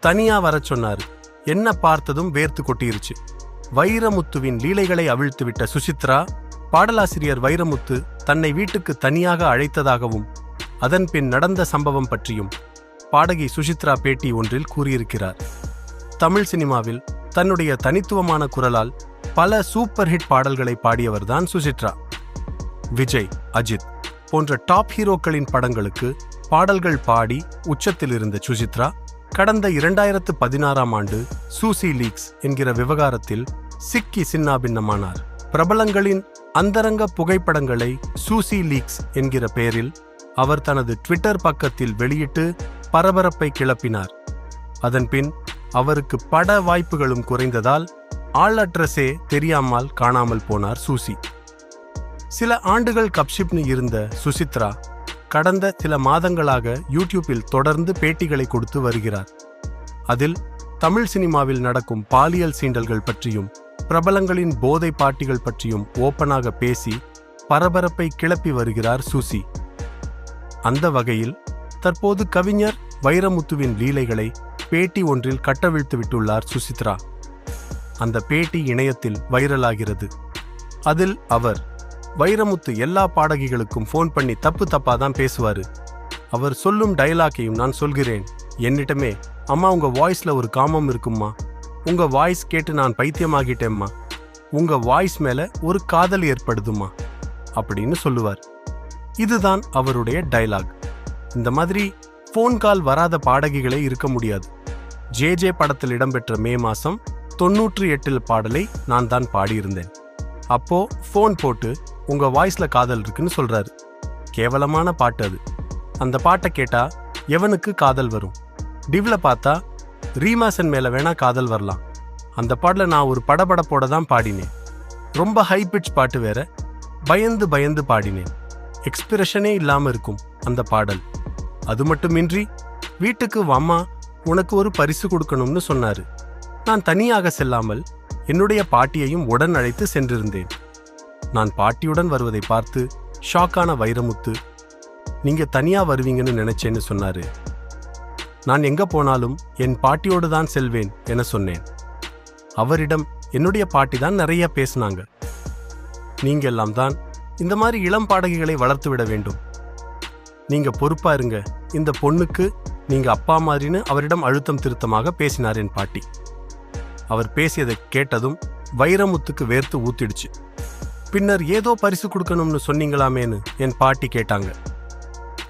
தனியா வரச் சொன்னாரு. என்ன பார்த்ததும் வேர்த்து கொட்டிருச்சு. வைரமுத்துவின் லீலைகளை அவிழ்த்துவிட்ட சுசித்ரா பாடலாசிரியர் வைரமுத்து தன்னை வீட்டுக்கு தனியாக அழைத்ததாகவும் அதன் பின் நடந்த சம்பவம் பற்றியும் பாடகி சுசித்ரா பேட்டி ஒன்றில் கூறியிருக்கிறார். தமிழ் சினிமாவில் தன்னுடைய தனித்துவமான குரலால் பல சூப்பர் ஹிட் பாடல்களை பாடியவர்தான் சுசித்ரா. விஜய் அஜித் போன்ற டாப் ஹீரோக்களின் படங்களுக்கு பாடல்கள் பாடி உச்சத்தில் இருந்த சுசித்ரா கடந்த இரண்டாயிரத்து பதினாறாம் ஆண்டு சூசி லீக்ஸ் என்கிற விவகாரத்தில் சிக்கி சின்னாபின்னமானார் பிரபலங்களின் அந்தரங்க புகைப்படங்களை சூசி லீக்ஸ் என்கிற பெயரில் அவர் தனது ட்விட்டர் பக்கத்தில் வெளியிட்டு பரபரப்பை கிளப்பினார். அதன்பின் அவருக்கு பட வாய்ப்புகளும் குறைந்ததால் ஆள் அட்ரஸே தெரியாமல் காணாமல் போனார் சூசி. சில ஆண்டுகள் கப்ஷிப்னு இருந்த சுசித்ரா கடந்த சில மாதங்களாக யூடியூப்பில் தொடர்ந்து பேட்டிகளை கொடுத்து வருகிறார். அதில் தமிழ் சினிமாவில் நடக்கும் பாலியல் சீண்டல்கள் பற்றியும் பிரபலங்களின் போதை பாட்டிகள் பற்றியும் ஓப்பனாக பேசி பரபரப்பை கிளப்பி வருகிறார் சுசி. அந்த வகையில் தற்போது கவிஞர் வைரமுத்துவின் லீலைகளை பேட்டி ஒன்றில் கட்டவிழ்த்து விட்டுள்ளார் சுசித்ரா. அந்த பேட்டி இணையத்தில் வைரலாகிறது. அதில் அவர் வைரமுத்து எல்லா பாடகிகளுக்கும் ஃபோன் பண்ணி தப்பு தப்பா தான் பேசுவாரு. அவர் சொல்லும் டயலாக்கையும் நான் சொல்கிறேன். என்னிட்டமே அம்மா உங்க வாய்ஸ்ல ஒரு காமம் இருக்கும்மா. உங்க வாய்ஸ் கேட்டு நான் பைத்தியமாகிட்டேம்மா. உங்க வாய்ஸ் மேல ஒரு காதல் ஏற்படுதும்மா. அப்படின்னு சொல்லுவார். இதுதான் அவருடைய டயலாக் இந்த மாதிரி ஃபோன் கால் வராத பாடகிகளே இருக்க முடியாது. ஜே ஜே படத்தில் இடம்பெற்ற மே மாசம் தொன்னூற்றி எட்டில் பாடலை நான் தான் பாடியிருந்தேன். அப்போ ஃபோன் போட்டு உங்க வாய்ஸ்ல காதல் இருக்குன்னு சொல்றாரு. கேவலமான பாட்டு அது. அந்த பாட்டை கேட்டா எவனுக்கு காதல் வரும்? டிவ்ல பார்த்தா ரீமாசன் மேல வேணா காதல் வரலாம். அந்த பாட்டில் நான் ஒரு படபடப்போட தான் பாடினேன். ரொம்ப ஹை பிட்ச் பாட்டு வேற. பயந்து பயந்து பாடினேன். எக்ஸ்பிரஷனே இல்லாம இருக்கும் அந்த பாடல். அது மட்டுமின்றி வீட்டுக்கு வாமா உனக்கு ஒரு பரிசு கொடுக்கணும்னு சொன்னாரு. நான் தனியாக செல்லாமல் என்னுடைய பாட்டியையும் உடன் அழைத்து சென்றிருந்தேன். நான் பாட்டியுடன் வருவதை பார்த்து ஷாக்கான வைரமுத்து நீங்க தனியா வருவீங்கன்னு நினைச்சேன்னு சொன்னாரு. நான் எங்க போனாலும் என் பாட்டியோடு தான் செல்வேன் என சொன்னேன். அவரிடம் என்னுடைய பாட்டி தான் நிறைய பேசினாங்க. நீங்க எல்லாம் தான் இந்த மாதிரி இளம் பாடகிகளை வளர்த்து விட வேண்டும். நீங்க பொறுப்பா இருங்க. இந்த பொண்ணுக்கு நீங்க அப்பா மாதிரின்னு அவரிடம் அழுத்தம் திருத்தமாக பேசினார் என் பாட்டி. அவர் பேசியதை கேட்டதும் வைரமுத்துக்கு வேர்த்து ஊத்திடுச்சு. பின்னர் ஏதோ பரிசு கொடுக்கணும்னு சொன்னீங்களாமேன்னு என் பாட்டி கேட்டாங்க.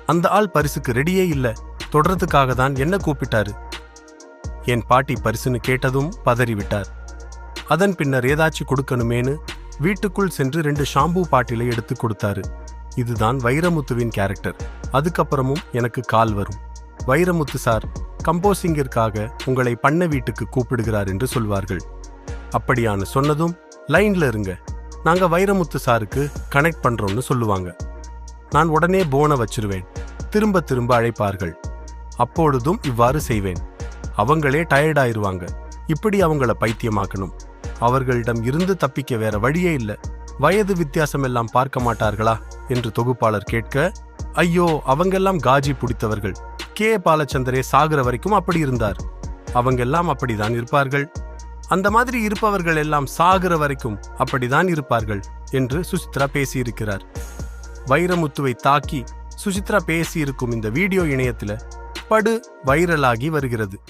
அந்த ஆள் பரிசுக்கு ரெடியே இல்லை. தொடர்றதுக்காக தான் என்ன கூப்பிட்டாரு? என் பாட்டி பரிசுன்னு கேட்டதும் பதறிவிட்டார். அதன் பின்னர் ஏதாச்சும் கொடுக்கணுமேனு வீட்டுக்குள் சென்று ரெண்டு ஷாம்பூ பாட்டிலை எடுத்து கொடுத்தாரு. இதுதான் வைரமுத்துவின் கேரக்டர். அதுக்கப்புறமும் எனக்கு கால் வரும். வைரமுத்து சார் கம்போசிங்கிற்காக உங்களை பண்ண வீட்டுக்கு கூப்பிடுகிறார் என்று சொல்வார்கள். அப்படியான சொன்னதும் லைன்ல இருங்க. நாங்க வைரமுத்து சாருக்கு கனெக்ட் பண்றோம்னு சொல்லுவாங்க. நான் உடனே போனை வச்சிருவேன். திரும்ப திரும்ப அழைப்பார்கள். அப்பொழுதும் இவ்வாறு செய்வேன். அவங்களே டயர்ட் ஆயிருவாங்க. இப்படி அவங்கள பைத்தியமாக்கணும். அவர்களிடம் இருந்து தப்பிக்க வேற வழியே இல்ல. வயது வித்தியாசம் எல்லாம் பார்க்க மாட்டார்களா? என்று தொகுப்பாளர் கேட்க ஐயோ அவங்கெல்லாம் காஜி பிடித்தவர்கள். கே. பாலச்சந்தரே சாகுற வரைக்கும் அப்படி இருந்தார். அவங்கெல்லாம் அப்படிதான் இருப்பார்கள். அந்த மாதிரி இருப்பவர்கள் எல்லாம் சாகிற வரைக்கும் அப்படிதான் இருப்பார்கள் என்று சுசித்ரா பேசியிருக்கிறார். வைரமுத்துவை தாக்கி சுசித்ரா பேசியிருக்கும் இந்த வீடியோ இணையத்துல படு வைரலாகி வருகிறது.